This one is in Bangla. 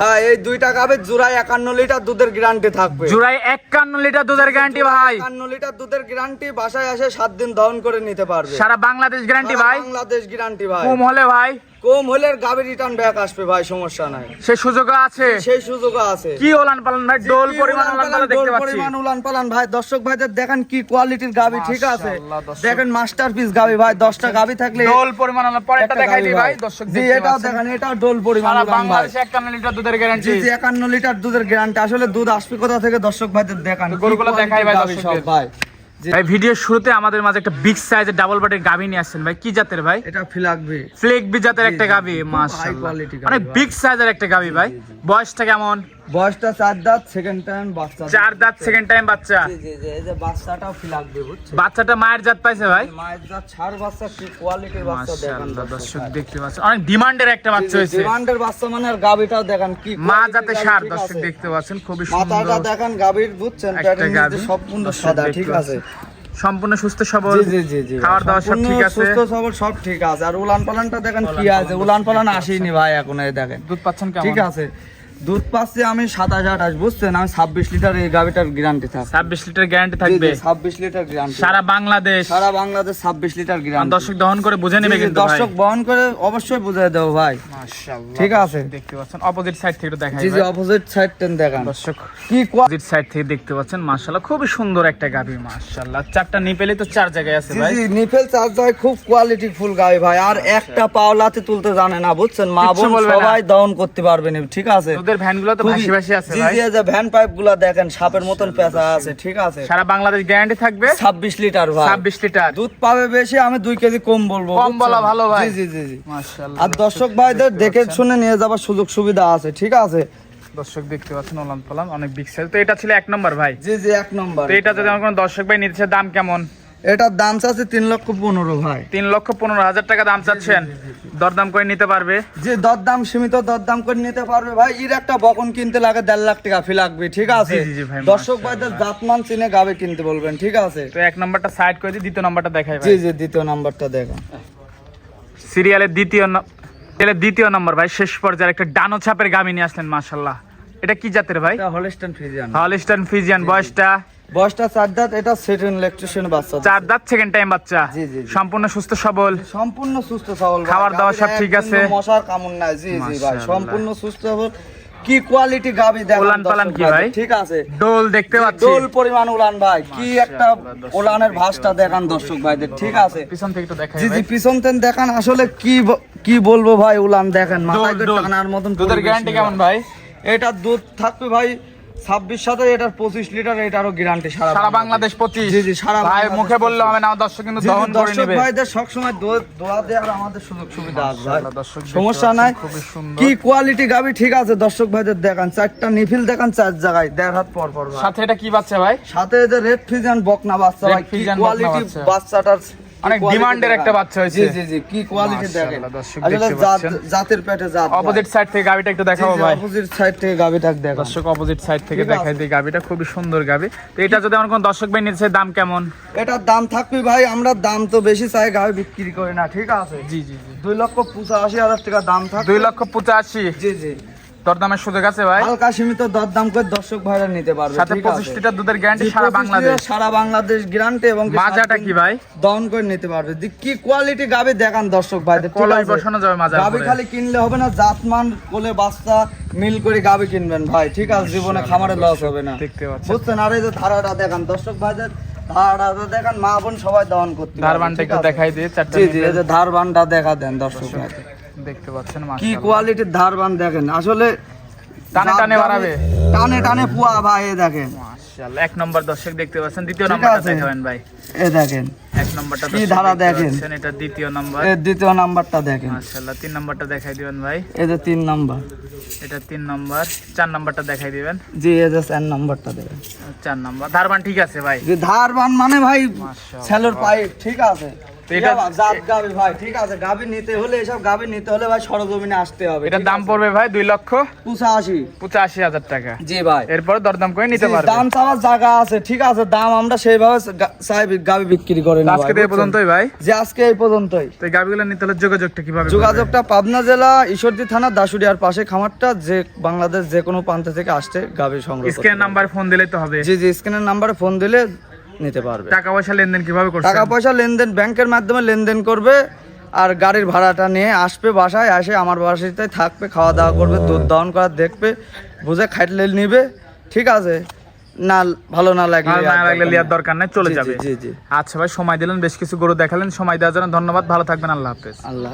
হ্যাঁ এই দুইটা গাবে জোড়ায় একান্ন লিটার দুধের গ্যারান্টি থাকবে। জোড়ায় একান্ন লিটার দুধের গ্যারান্টি ভাই। একান্ন লিটার দুধের গ্যারান্টি বাসায় আসে সাত দিন দহন করে নিতে পারবে। সারা বাংলাদেশ গ্যারান্টি ভাই। বাংলাদেশ গ্যারান্টি ভাই। কম হলে ভাই। কম হলে গাবে রিটার্ন ব্যাক আসবে ভাই সমস্যা নাই। সে সুযোগ আছে? সেই সুযোগও আছে। কি ওলান পালন ভাই ডোল পরিমাণ ওলান পালান, দেখতে পাচ্ছি। পরিমাণ উলান পালান ভাই। দর্শক ভাইদের দেখেন কি কোয়ালিটির গাবি ঠিক আছে? দর্শক। দেখেন মাস্টারপিস গাবি ভাই দশটা গাবি থাকলে ডোল পরিমাণ ওলান পরেরটা দেখাই দিই ভাই দর্শক জি এটাও দেখেন এটাও ডোল পরিমাণ উলান ভাই। বাংলাদেশে একান্ন লিটার দুধের গ্যারান্টি জি জি একান্ন লিটার দুধের গ্যারান্টি আসলে দুধ আসবে কোথা থেকে দর্শক ভাইদের দেখান? গরুগুলো দেখাই ভাই। সব ভাই? ভাই ভিডিওর শুরুতে আমাদের মাঝে একটা বিগ সাইজের ডাবল বাটের গাভি নিয়ে আসছেন ভাই। কি জাতের ভাই? এটা ফিলাকবি ফ্লেক বি জাতের একটা খুব মাশাআল্লাহ। অনেক বিগ সাইজের একটা গাভি ভাই। বয়সটা কেমন? বয়সটা চার দাঁত সেকেন্ড টাইম বাচ্চা। চার দাঁত সেকেন্ড টাইম বাচ্চা। জি জি জি এই যে বাচ্চাটাও ফিলাকবি বুঝছেন? বাচ্চাটা মায়ের জাত পাইছে ভাই? মায়ের জাত ছাড় বাচ্চা কি কোয়ালিটির বাচ্চা দেখান দর্শক দেখতে পাচ্ছেন। অনেক ডিমান্ডের একটা বাচ্চা হয়েছে। ডিমান্ডের বাচ্চা মানে আর গাবিটাও দেখেন কি মা জাতে সার দর্শক দেখতে পাচ্ছেন খুবই মাথাটা দেখেন গাবির বুঝছেন একটা গাভী। সম্পূর্ণ সাদা ঠিক আছে। সম্পূর্ণ সুস্থ সবল জি জি জি খাওয়ার দাওয়ার সব ঠিক আছে। সুস্থ সবল সব ঠিক আছে। আর উলান পালানটা দেখেন কি আছে? উলান পালান আসেনি ভাই এখন এই দেখেন। দুধ পাচ্ছেন কেমন? ঠিক আছে। দুধ পাচ্ছি আমি সাতাশ আঠাশ বুঝছেন? আমি ছাব্বিশ লিটার এই গ্যারান্টি থাকবে। ছাব্বিশ লিটার গ্যারান্টি থাকবে। ছাব্বিশ লিটার গ্যারান্টি সারা বাংলাদেশ। সারা বাংলাদেশ ছাব্বিশ লিটার গ্যারান্টি দর্শক দহন করে বুঝে নেবে কিন্তু দর্শক বহন করে অবশ্যই বুঝিয়ে দেবো ভাই। ঠিক আছে। দেখতে পাচ্ছেন অপোজিট সাইড থেকে জি জি অপোজিট সাইড টেন দেখান। দর্শক কি অপোজিট সাইড থেকে দেখতে পাচ্ছেন মাশাআল্লাহ খুবই সুন্দর একটা গাভী মাশাআল্লাহ। চারটা নিপেলে তো চার জায়গায় আছে ভাই। জি নিফেল চার্জ হয় খুব কোয়ালিটি ফুল গাবি ভাই। আর একটা পাওলাতে তুলতে জানে না বুঝছেন? মা বোন সবাই দহন করতে পারবেন ঠিক আছে? ভ্যানগুলো তো ভাসি ভাসি আছে ভাই। যে ভ্যান পাইপগুলা দেখেন সাপের মতন পেঁচা আছে ঠিক আছে? সারা বাংলাদেশ গ্যারান্টি থাকবে? ছাব্বিশ লিটার ভাই। ছাব্বিশ লিটার। দুধ পাবে বেশি আমি দুই কেজি কম বলব কম বলা ভালো ভাই। জি জি জি মাশাআল্লাহ আর দর্শক ভাইদের দেখে শুনে নিয়ে যাবার সুযোগ সুবিধা আছে ঠিক আছে? দর্শক দেখতে পাচ্ছেন ওলান পালাম অনেক বিগ সাইজ তো এটা ছিল এক নম্বর ভাই। জি জি এক নম্বর তো এটা যদি আমার কোনো দর্শক ভাই নিতে দাম কেমন? এটার দাম চাচ্ছে তিন লক্ষ পনেরো ভাই। তিন লক্ষ পনেরো হাজার টাকা দাম চাচ্ছেন। দরদাম করে নিতে পারবে। যে দরদাম সীমিত দরদাম করে নিতে পারবে ভাই এর একটা বকন কিনতে লাগে দেড় লাখ টাকা ফি লাগবে ঠিক আছে? দর্শক। ভাইদের জাতমান চিনে গাবে কিনতে বলবেন ঠিক আছে? তো এক নম্বরটা সাইড করে দিই দ্বিতীয় নম্বরটা দেখাই জি ভাই। জি দ্বিতীয় নাম্বারটা দেখো। সিরিয়ালের দ্বিতীয় সিরিয়ালের দ্বিতীয় নম্বর ভাই শেষ পর্যায়ে একটা ডানো ছাপের গামি নিয়ে আসলেন মাশাল্লাহ এটা কি জাতের ভাই? হলিস্টান ফ্রিজিয়ান হলিস্টান ফিজিয়ান বয়সটা? বয়সটা চার দাঁত এটা সেটেন ইলেকট্রিশিয়ান বাচ্চা চার দাঁত সেকেন্ড টাইম বাচ্চা। জি, জি। সম্পূর্ণ সুস্থ সবল। সম্পূর্ণ সুস্থ সবল। খাবার দাবার সব ঠিক আছে? মশার কামড় নাই। জি জি ভাই সম্পূর্ণ সুস্থ সবল। কি কোয়ালিটি গাবি দেখেন উলান পালান কি ভাই? ঠিক আছে। ডোল দেখতে পাচ্ছি। ডোল পরিমাণ উলান ভাই। কি একটা উলানের ভাসটা দেখান দর্শক ভাইদের। ঠিক আছে। পিছন থেকে একটু দেখাই জি জি পিছন তেন দেখান। আসলে কি কি বলব ভাই উলান দেখেন। মাথায়। টানার মতন দুধের গ্যারান্টি কেমন ভাই। এটা দুধ থাকবে ভাই ছাব্বিশ সাথে এটার পঁচিশ লিটার এটারও গ্যারান্টি সারা সারা বাংলাদেশ। পঁচিশ। জি, জি, সারা ভাই মুখে বললে 25 হবে না দর্শক কিন্তু দহন করে দর্শক নেবে। ভাইদের সবসময় দোয়া দেওয়ার আমাদের সুযোগ সুবিধা আছে ভাই। সমস্যা নাই। কি কোয়ালিটি গাবি ঠিক আছে দর্শক ভাইদের দেখান। চারটা নিফিল দেখান চার জায়গায় দেড় হাত পর পর সাথে এটা কি বাচ্চা ভাই? সাথে এদের রেড ফিজিয়ান বকনা বাচ্চা ভাই কি কোয়ালিটি বাচ্চা। বাচ্চাটার অনেক ডিমান্ডের একটা বাচ্চা হয়েছে। জি জি কি কোয়ালিটি দেখেন। দর্শক আসলে। জাতের পেটে জাত অপোজিট সাইড থেকে গাবিটা একটু দেখাবো ভাই। অপোজিট সাইড থেকে গাবিটাক দেখো দর্শক অপোজিট সাইড থেকে দেখাই দিই গাবিটা। খুবই সুন্দর গাবি। তো এটা যদি আমার কোন দর্শক ভাই নিতে দাম কেমন? এটার দাম থাকবে ভাই আমরা দাম তো বেশি চাই গাবি বিক্রি করি না ঠিক আছে? জি জি জি। দুই লক্ষ পঁচাশি হাজার টাকা দাম থাকবে। দুই লক্ষ পঁচাশি। জি জি। দরদামের সুযোগ আছে ভাই? হালকা সীমিত দরদাম করে দর্শক ভাইরা নিতে পারবে সাথে ঠিক পঁচিশ আছে? লিটার দুধের গ্যারান্টি সারা বাংলাদেশ। সারা বাংলাদেশ গ্যারান্টি এবং মাজাটা কি ভাই? করে নিতে পারবে। কি কোয়ালিটি গাবে দেখান দর্শক ভাইদের কলাই বসানো যাবে মাজার গাবি। খালি কিনলে হবে না জাতমান কোলে বাচ্চা মিল করে গাবি কিনবেন ভাই ঠিক আছে? জীবনে খামারে লস হবে না। দেখতে পাচ্ছেন বুঝছেন? আর এই যে ধারাটা দেখান দর্শক ভাইদের ধারাটা দেখান মা বোন সবাই দহন করতে ধারবানটা একটু দেখাই দিয়ে চারটা জি জি এই যে ধারবানটা দেখা দেন দর্শক ভাইদের। দেখতে পাচ্ছেন কি। কোয়ালিটির ধারবান দেখেন। আসলে টানে টানে বাড়াবে। টানে টানে পুয়া ভাই দেখেন। মাশাআল্লাহ, এক নম্বর দর্শক দেখতে পাচ্ছেন দ্বিতীয় দেখাবেন ভাই। এ দেখেন। এক নম্বরটা কি ধারা দেখেন? এটা দ্বিতীয় নম্বর। এর দ্বিতীয় নাম্বারটা দেখেন। মাশাআল্লাহ তিন নম্বরটা দেখাই দিবেন ভাই। এই যে তিন নাম্বার। এটা তিন নম্বর। চার নম্বরটা দেখাই দিবেন। জি এই যে চার নাম্বারটা দেখেন। চার নম্বর। ধারবান ঠিক আছে ভাই। ধারবান মানে ভাই পাইপ ঠিক আছে। তো এটা এটা জাত গাবি ভাই ঠিক আছে গাবি নিতে হলে এসব গাবি নিতে হলে ভাই সরজমিনে আসতে হবে এটার দাম পড়বে ভাই দুই লক্ষ পঁচাশি। পঁচাশি হাজার টাকা। জি ভাই। এরপর দরদাম করে নিতে পারবে। দাম চাওয়ার জায়গা আছে ঠিক আছে দাম আমরা সেইভাবে চাই গাবি বিক্রি করে না আজকে এই পর্যন্তই ভাই। যে আজকে এই পর্যন্তই। তো এই গাবিগুলো নিতে হলে যোগাযোগটা কীভাবে যোগাযোগটা পাবনা জেলা ঈশ্বরদী থানা দাসুরিয়ার পাশে খামারটা যে বাংলাদেশ যে কোনো প্রান্ত থেকে আসতে গাবি সংগ্রহ স্ক্রিনের নাম্বার ফোন দিলে তো হবে। জি জি স্ক্রিনের নাম্বারে ফোন দিলে নিতে পারবে। টাকা পয়সা লেনদেন কীভাবে করছেন? টাকা পয়সা লেনদেন ব্যাংকের মাধ্যমে লেনদেন করবে আর গাড়ির ভাড়াটা নিয়ে আসবে বাসায় আসে আমার বাসাতে থাকবে খাওয়া দাওয়া করবে দুধ দহন করা দেখবে বুঝে খাইটলে নিবে ঠিক আছে? না ভালো না লাগলে না লাগলে লিয়ার নেই। দরকার নেই চলে যাবে। জি জি। আচ্ছা ভাই সময় দিলেন বেশ কিছু গরু দেখালেন সময় দেওয়ার জন্য ধন্যবাদ ভালো থাকবেন আল্লাহ হাফেজ। আল্লাহ